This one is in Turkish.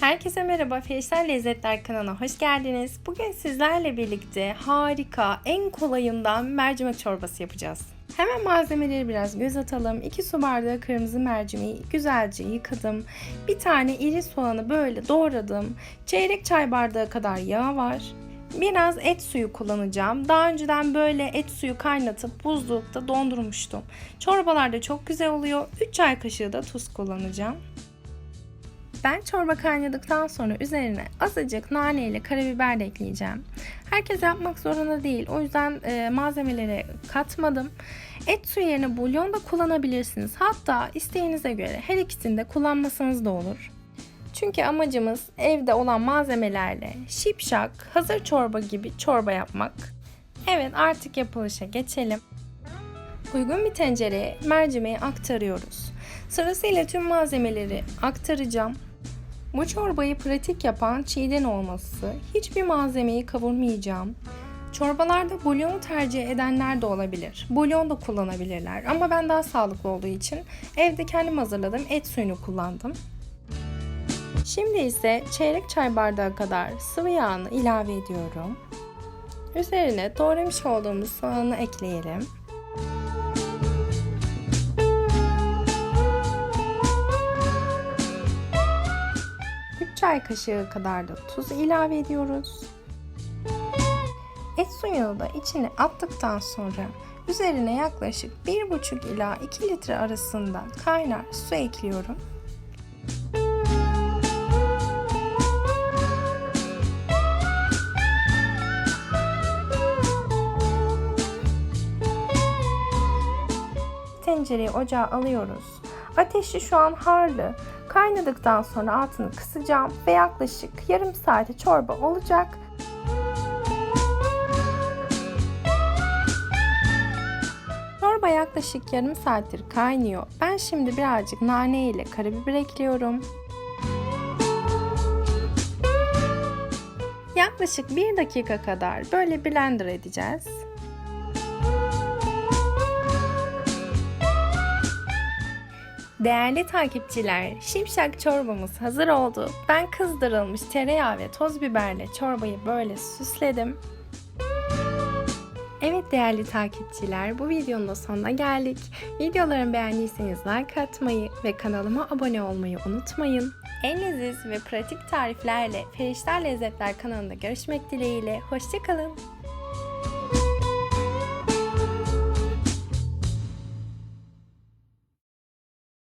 Herkese merhaba, Ferişler Lezzetler kanalına hoş geldiniz. Bugün sizlerle birlikte harika, en kolayından mercimek çorbası yapacağız. Hemen malzemeleri biraz göz atalım. 2 su bardağı kırmızı mercimeği güzelce yıkadım. Bir tane iri soğanı böyle doğradım. Çeyrek çay bardağı kadar yağ var. Biraz et suyu kullanacağım. Daha önceden böyle et suyu kaynatıp buzlukta dondurmuştum. Çorbalarda çok güzel oluyor. 3 çay kaşığı da tuz kullanacağım. Ben çorba kaynadıktan sonra üzerine azıcık nane ile karabiber de ekleyeceğim. Herkes yapmak zorunda değil. O yüzden e, malzemelere katmadım. Et suyu yerine bulyon da kullanabilirsiniz. Hatta isteğinize göre her ikisini de kullanmasanız da olur. Çünkü amacımız evde olan malzemelerle şipşak, hazır çorba gibi çorba yapmak. Evet artık yapılışa geçelim. Uygun bir tencereye mercimeği aktarıyoruz. Sırasıyla tüm malzemeleri aktaracağım. Bu çorbayı pratik yapan çiğden olması, hiçbir malzemeyi kavurmayacağım. Çorbalarda bulyon tercih edenler de olabilir. Bulyon da kullanabilirler ama ben daha sağlıklı olduğu için evde kendim hazırladığım et suyunu kullandım. Şimdi ise çeyrek çay bardağı kadar sıvı yağını ilave ediyorum. Üzerine doğramış olduğumuz soğanı ekleyelim. Çay kaşığı kadar da tuz ilave ediyoruz. Et suyunu da içine attıktan sonra üzerine yaklaşık 1,5 ila 2 litre arasında kaynar su ekliyorum. Tencereyi ocağa alıyoruz. Ateşi şu an harlı. Kaynadıktan sonra altını kısacağım ve yaklaşık yarım saate çorba olacak. Çorba yaklaşık yarım saattir kaynıyor. Ben şimdi birazcık nane ile karabiber ekliyorum. Yaklaşık bir dakika kadar böyle blender edeceğiz. Değerli takipçiler, şimşak çorbamız hazır oldu. Ben kızdırılmış tereyağı ve toz biberle çorbayı böyle süsledim. Evet değerli takipçiler, bu videonun da sonuna geldik. Videolarımı beğendiyseniz like atmayı ve kanalıma abone olmayı unutmayın. En leziz ve pratik tariflerle Ferişler Lezzetler kanalında görüşmek dileğiyle. Hoşçakalın.